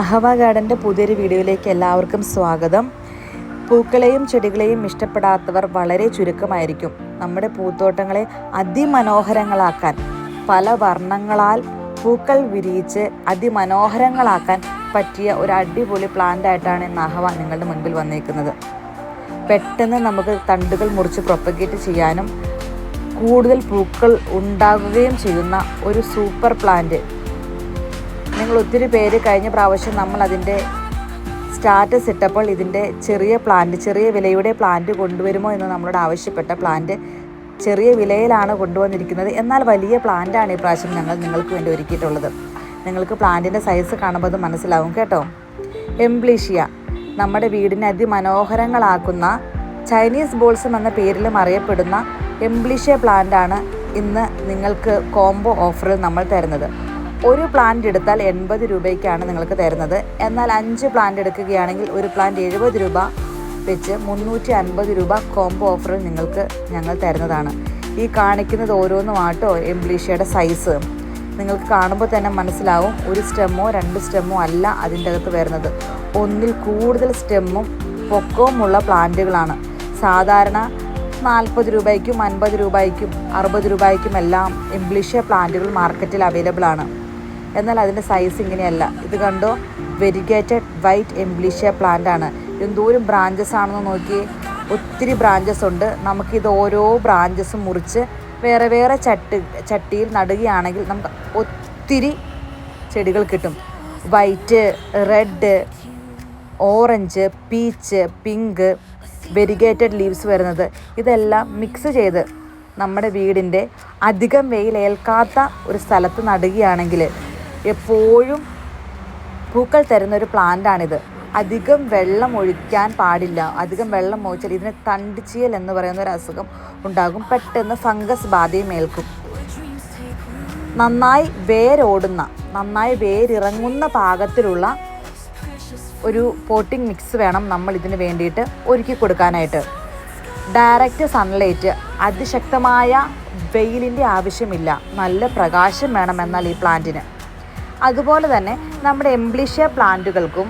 അഹവ ഗാർഡന്റെ പുതിയൊരു വീഡിയോയിലേക്ക് എല്ലാവർക്കും സ്വാഗതം. പൂക്കളെയും ചെടികളെയും ഇഷ്ടപ്പെടാത്തവർ വളരെ ചുരുക്കമായിരിക്കും. നമ്മുടെ പൂത്തോട്ടങ്ങളെ അതിമനോഹരങ്ങളാക്കാൻ പല വർണങ്ങളാൽ പൂക്കൾ വിരിയിച്ച് അതിമനോഹരങ്ങളാക്കാൻ പറ്റിയ ഒരു അടിപൊളി പ്ലാന്റ് ആയിട്ടാണ് ഇന്ന് അഹവ നിങ്ങളുടെ മുൻപിൽ വന്നേക്കുന്നത്. പെട്ടെന്ന് നമുക്ക് തണ്ടുകൾ മുറിച്ച് പ്രൊപ്പഗേറ്റ് ചെയ്യാനും കൂടുതൽ പൂക്കൾ ഉണ്ടാകുകയും ചെയ്യുന്ന ഒരു സൂപ്പർ പ്ലാന്റ് നിങ്ങൾ ഒത്തിരി പേര് കഴിഞ്ഞ പ്രാവശ്യം നമ്മൾ അതിന്റെ സ്റ്റാറ്റസ് ഇട്ടപ്പോൾ ഇതിന്റെ ചെറിയ പ്ലാന്റ് ചെറിയ വിലയുടെ പ്ലാന്റ് കൊണ്ടുവരുമോ എന്ന് നമ്മളോട് ആവശ്യപ്പെട്ട പ്ലാന്റ് ചെറിയ വിലയിലാണ് കൊണ്ടുവന്നിരിക്കുന്നത്. എന്നാൽ വലിയ പ്ലാന്റാണ് ഈ പ്രാവശ്യം ഞങ്ങൾ നിങ്ങൾക്ക് വേണ്ടി ഒരുക്കിയിട്ടുള്ളത്. നിങ്ങൾക്ക് പ്ലാന്റിന്റെ സൈസ് കാണുമ്പോൾ അത് മനസ്സിലാവും കേട്ടോ. എംബ്ലീഷ്യ നമ്മുടെ വീടിനെ അതിമനോഹരങ്ങളാക്കുന്ന ചൈനീസ് ബോൾസം എന്ന പേരിലും അറിയപ്പെടുന്ന എംബ്ലീഷ്യ പ്ലാന്റാണ് ഇന്ന് നിങ്ങൾക്ക് കോംബോ ഓഫറിൽ നമ്മൾ തരുന്നത്. ഒരു പ്ലാന്റ് എടുത്താൽ എൺപത് രൂപയ്ക്കാണ് നിങ്ങൾക്ക് തരുന്നത്. എന്നാൽ അഞ്ച് പ്ലാന്റ് എടുക്കുകയാണെങ്കിൽ ഒരു പ്ലാന്റ് എഴുപത് രൂപ വെച്ച് മുന്നൂറ്റി അൻപത് രൂപ കോംബോ ഓഫറിൽ നിങ്ങൾക്ക് ഞങ്ങൾ തരുന്നതാണ്. ഈ കാണിക്കുന്നത് ഓരോന്നും ആട്ടോ എംബ്ലീഷ്യയുടെ സൈസ് നിങ്ങൾക്ക് കാണുമ്പോൾ തന്നെ മനസ്സിലാവും ഒരു സ്റ്റെമ്മോ രണ്ട് സ്റ്റെമ്മോ അല്ല അതിന്റെ അകത്ത് വരുന്നത്. ഒന്നിൽ കൂടുതൽ സ്റ്റെമ്മും പൊക്കവുമുള്ള പ്ലാന്റുകളാണ്. സാധാരണ നാൽപ്പത് രൂപയ്ക്കും അൻപത് രൂപയ്ക്കും അറുപത് രൂപയ്ക്കും എല്ലാം ഇംഗ്ലീഷ് പ്ലാന്റുകൾ മാർക്കറ്റിൽ അവൈലബിൾ ആണ്. എന്നാൽ അതിന്റെ സൈസ് ഇങ്ങനെയല്ല. ഇത് കണ്ടോ? വെരിഗേറ്റഡ് വൈറ്റ് എംബ്ലീഷ്യ പ്ലാന്റ് ആണ്. എന്തോരം ബ്രാഞ്ചസ് ആണെന്ന് നോക്കി ഒത്തിരി ബ്രാഞ്ചസ് ഉണ്ട്. നമുക്കിത് ഓരോ ബ്രാഞ്ചസും മുറിച്ച് വേറെ വേറെ ചട്ടി ചട്ടിയിൽ നടുകയാണെങ്കിൽ നമുക്ക് ഒത്തിരി ചെടികൾ കിട്ടും. White red orange peach pink variegated leaves വരുന്നത്. ഇതെല്ലാം മിക്സ് ചെയ്ത് നമ്മുടെ വീടിന്റെ അധികം വെയിലേൽക്കാത്ത ഒരു സ്ഥലത്ത് നടുകയാണെങ്കിൽ എപ്പോഴും പൂക്കൾ തരുന്ന ഒരു പ്ലാന്റാണിത്. അധികം വെള്ളം ഒഴിക്കാൻ പാടില്ല. അധികം വെള്ളം ഒഴിച്ചാൽ ഇതിന് തണ്ടിച്ചിയൽ എന്ന് പറയുന്ന ഒരു അസുഖം ഉണ്ടാകും. പെട്ടെന്ന് ഫംഗസ് ബാധയും ഏൽക്കും. നന്നായി വേരോടുന്ന നന്നായി വേരിറങ്ങുന്ന പാകത്തിലുള്ള ഒരു പോട്ടിംഗ് മിക്സ് വേണം നമ്മൾ ഇതിന് വേണ്ടിയിട്ട് ഒരുക്കി കൊടുക്കാനായിട്ട്. ഡയറക്റ്റ് സൺലൈറ്റ് അതിശക്തമായ വെയിലിന്റെ ആവശ്യമില്ല. നല്ല പ്രകാശം വേണം എന്നാൽ ഈ പ്ലാന്റിന്. അതുപോലെ തന്നെ നമ്മുടെ എംബ്ലിഷ്യ പ്ലാന്റുകൾക്കും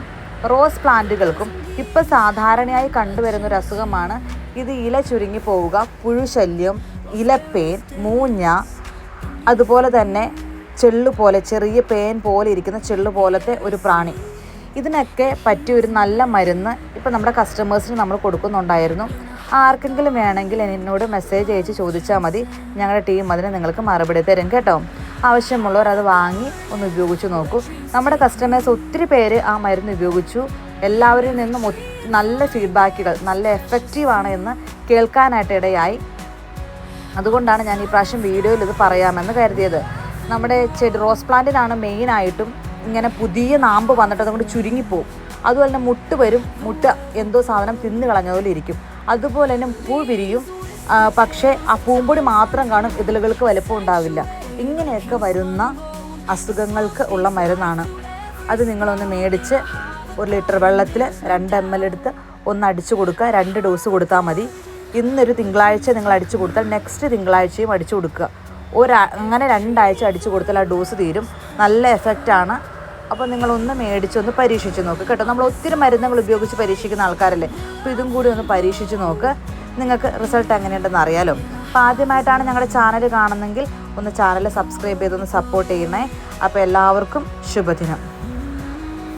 റോസ് പ്ലാന്റുകൾക്കും ഇപ്പോൾ സാധാരണയായി കണ്ടുവരുന്ന ഒരു അസുഖമാണ്. ഇത് ഇല ചുരുങ്ങി പോവുക പുഴുശല്യം ഇലപ്പേൻ മൂഞ്ഞ അതുപോലെ തന്നെ ചെള്ളു പോലെ ചെറിയ പേൻ പോലെ ഇരിക്കുന്ന ചെള്ളു പോലത്തെ ഒരു പ്രാണി. ഇതിനൊക്കെ പറ്റിയ ഒരു നല്ല മരുന്ന് ഇപ്പോൾ നമ്മുടെ കസ്റ്റമേഴ്സിന് നമ്മൾ കൊടുക്കുന്നുണ്ടായിരുന്നു. ആർക്കെങ്കിലും വേണമെങ്കിൽ എന്നോട് മെസ്സേജ് അയച്ച് ചോദിച്ചാൽ മതി. ഞങ്ങളുടെ ടീം അതിന് നിങ്ങൾക്ക് മറുപടി തരും കേട്ടോ. ആവശ്യമുള്ളവർ അത് വാങ്ങി ഒന്ന് ഉപയോഗിച്ച് നോക്കൂ. നമ്മുടെ കസ്റ്റമേഴ്സ് ഒത്തിരി പേര് ആ മരുന്ന് ഉപയോഗിച്ചു. എല്ലാവരിൽ നിന്നും നല്ല ഫീഡ്ബാക്കുകൾ നല്ല എഫക്റ്റീവാണ് എന്ന് കേൾക്കാനായിട്ട് ഇടയായി. അതുകൊണ്ടാണ് ഞാൻ ഈ പ്രാവശ്യം വീഡിയോയിൽ ഇത് പറയാമെന്ന് കരുതിയത്. നമ്മുടെ ചെടി റോസ് പ്ലാന്റിനാണ് മെയിനായിട്ടും ഇങ്ങനെ പുതിയ നാമ്പ് വന്നിട്ട് അതുകൊണ്ട് ചുരുങ്ങിപ്പോവും. അതുപോലെ തന്നെ മുട്ട് വരും. മുട്ട എന്തോ സാധനം തിന്നു കളഞ്ഞ ഇരിക്കും. അതുപോലെ തന്നെ പൂ വിരിയും. പക്ഷേ ആ പൂമ്പൊടി മാത്രം കാണും. ഇതിലുകൾക്ക് വലുപ്പം ഉണ്ടാവില്ല. ഇങ്ങനെയൊക്കെ വരുന്ന അസുഖങ്ങൾക്ക് ഉള്ള മരുന്നാണ്. അത് നിങ്ങളൊന്ന് മേടിച്ച് ഒരു ലിറ്റർ വെള്ളത്തിൽ രണ്ട് എം എൽ എടുത്ത് ഒന്ന് അടിച്ചു കൊടുക്കുക. രണ്ട് ഡോസ് കൊടുത്താൽ മതി. ഇന്നൊരു തിങ്കളാഴ്ച നിങ്ങൾ അടിച്ചു കൊടുത്താൽ നെക്സ്റ്റ് തിങ്കളാഴ്ചയും അടിച്ചു കൊടുക്കുക. ഒരു അങ്ങനെ രണ്ടാഴ്ച അടിച്ചു കൊടുത്താൽ ആ ഡോസ് തീരും. നല്ല എഫക്റ്റാണ് അപ്പോൾ നിങ്ങളൊന്ന് മേടിച്ചൊന്ന് പരീക്ഷിച്ച് നോക്ക് കേട്ടോ. നമ്മൾ ഒത്തിരി മരുന്നുകൾ ഉപയോഗിച്ച് പരീക്ഷിക്കുന്ന ആൾക്കാരല്ലേ? അപ്പോൾ ഇതും കൂടി ഒന്ന് പരീക്ഷിച്ച് നോക്ക്. നിങ്ങൾക്ക് റിസൾട്ട് എങ്ങനെയുണ്ടെന്ന് അറിയാലോ. അപ്പോൾ ആദ്യമായിട്ടാണ് ഞങ്ങളുടെ ചാനൽ കാണുന്നെങ്കിൽ ഒന്ന് ചാനൽ സബ്സ്ക്രൈബ് ചെയ്തൊന്ന് സപ്പോർട്ട് ചെയ്യണേ. അപ്പോൾ എല്ലാവർക്കും ശുഭദിനം.